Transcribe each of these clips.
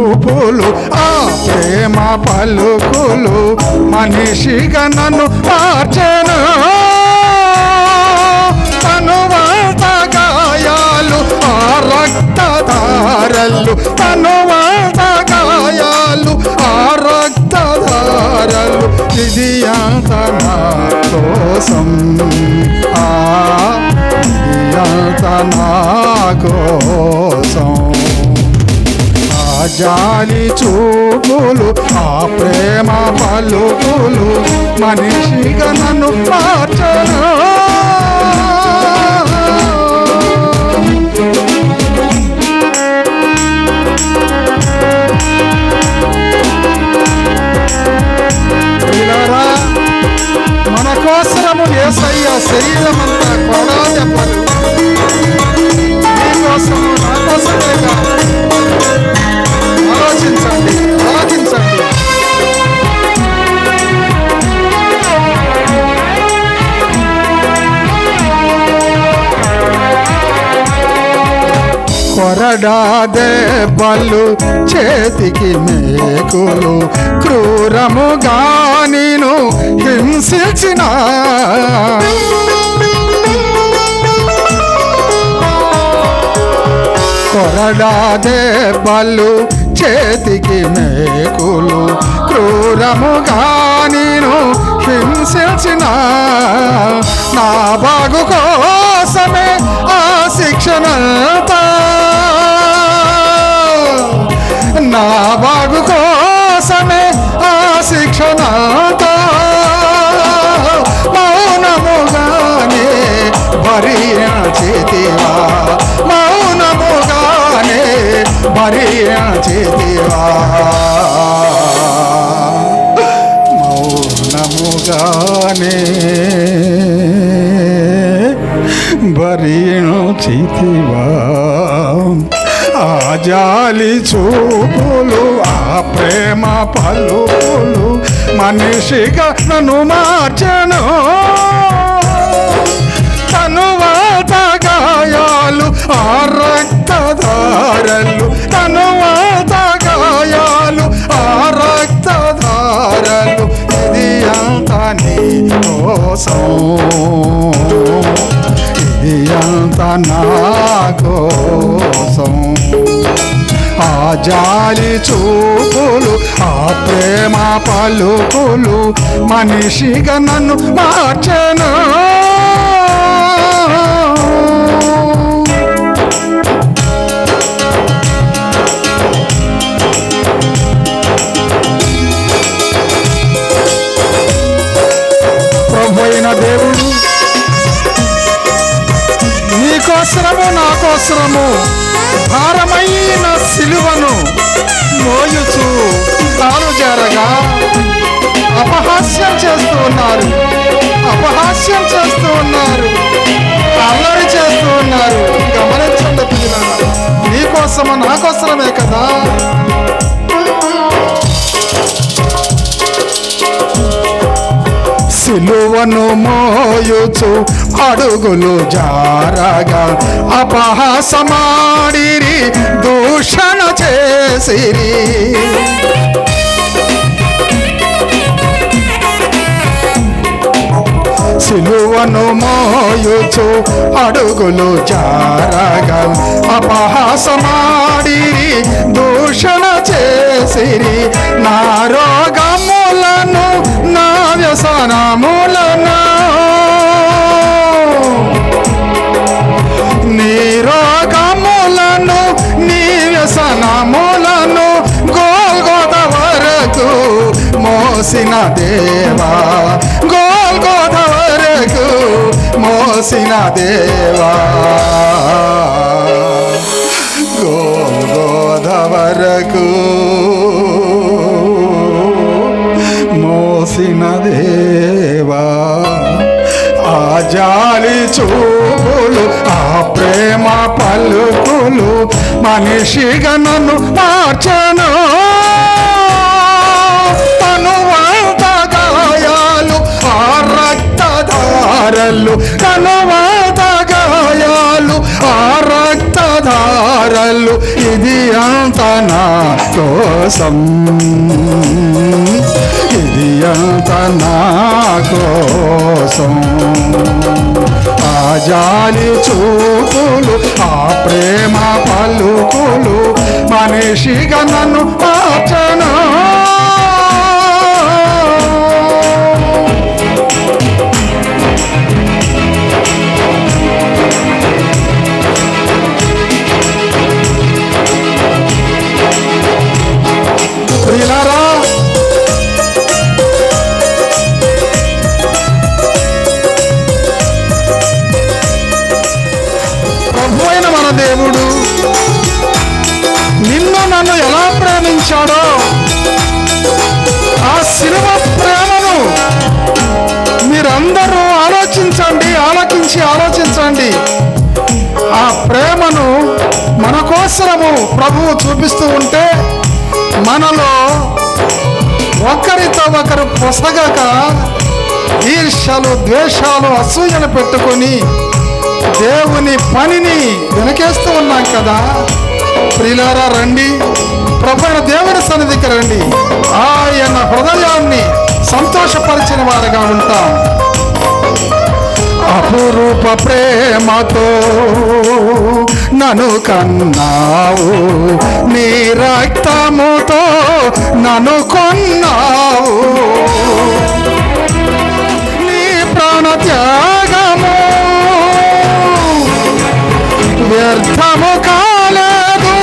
చూపులు ఆ ప్రేమ పలుకులు మనిషిగా నన్ను మార్చెను. తనువాత గాయాలు ఆ రక్తధారలు తను తనువాత గాయాలు ఆ రక్తధారలు ఇది అంత నా కోసం. ఆ ఇది అంత నా కోసం. ఆ చూపులు ఆ ప్రేమ పలుకులు మనిషిగా నన్ను మార్చను మన కోసము ఏసయ్య శరీరం అంతా కొరడా దెబ్బలు చేతికి మేకులు. క్రూరముగా నేను హింసించిన. కొరడా దెబ్బలు చేతికి మేకులు. క్రూరముగా నేను హింసించిన. నా బాగు కోసమే ఆ శిక్షణంతా నా బాగు కోసమే ఆ శిక్షణంతా మౌనముగానే భరించితివా మౌనముగానే భరించితివా మౌనముగానే భరించితివా ఆ జాలి చూపులు ఆ ప్రేమ పలుకులు మనిషిగా నన్ను మార్చను. తనువాత గాయాలు ఆ రక్తధారలు. తనువాత గాయాలు ఆ రక్తధారలు. ఇది అంత నీ కోసం. ఇది అంత నా జాలి చూపులు ఆ ప్రేమ పలుకులు మనిషిగా నన్ను మార్చను. దేవుడు నీకోసరము నా ఉన్నారు అపహాస్యం చేస్తూ ఉన్నారు. అల్లరి చేస్తూ ఉన్నారు. గమనించండి పిల్లలు నీకోసము నాకోసమే కదా? సిలువను మోయుచు అడుగులు జారగా అపహాసమాడిరి దూషణ చేసిరి. సిలువను మోయుచు అడుగులు జారగా అపహాసమాడిరి దూషణ చేసిరి. నా రోగములను నా వ్యసనములను నీ రోగములను నీ వ్యసనములను గోల్గోద వరకు మోసిన దేవా. గోల్గోద మోసిన దేవా. గోల్గోద మోసిన దేవా. ఆ జాలి చూపులు ఆ ప్రేమ పలుకులు మనిషిగా నన్ను మార్చను. కోసం ఇది అంత నా కోసం. ఆ జాలి చూపులు ఆ ప్రేమ పలుకులు మనిషిగా నన్ను ప్రభువు చూపిస్తూ ఉంటే మనలో ఒకరితో ఒకరు పొసగక ఈర్ష్యలు ద్వేషాలు అసూయలు పెట్టుకొని దేవుని పనిని వెనకేస్తూ ఉన్నాం కదా. ప్రిలారా రండి. ప్రభు దేవుని సన్నిధికి రండి. ఆయన హృదయాన్ని సంతోషపరిచిన వారుగా ఉంటాం. అపురూప ప్రేమతో నన్ను కన్నావు. నీ రక్తముతో నన్ను కొన్నావు. నీ ప్రాణత్యాగము వ్యర్థము కాలేదు.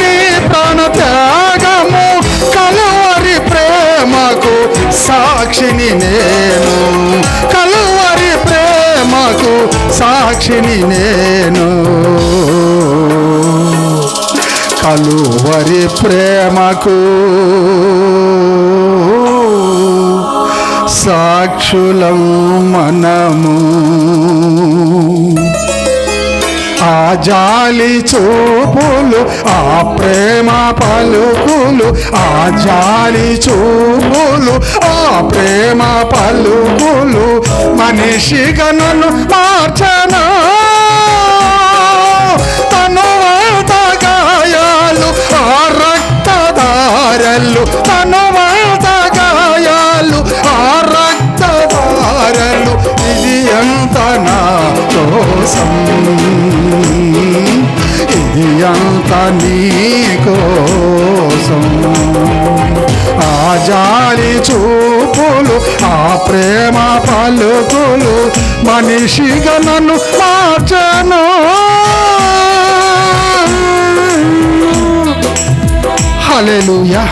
నీ ప్రాణత్యాగము కలవరి ప్రేమకు సాక్షిని నే సాక్షిని నేను. కలువరి ప్రేమకు సాక్షులం మనము. ఆ జాలి చూపులు ఆ ప్రేమ పలుకులు ఆ జాలి చూపులు ఆ ప్రేమ పలుకులు మనిషిగా నన్ను మార్చను? తను గాయాలు ఆ రక్తదారలు తను గాయాలు ఆ రక్తదారలు ఇది ఎంత నా కోసం? ఇది అంత నీ కోసం ఆ జాలి చూపులు ఆ ప్రేమ పలుకులు మనిషిగా నన్ను మార్చను. హల్లెలూయా.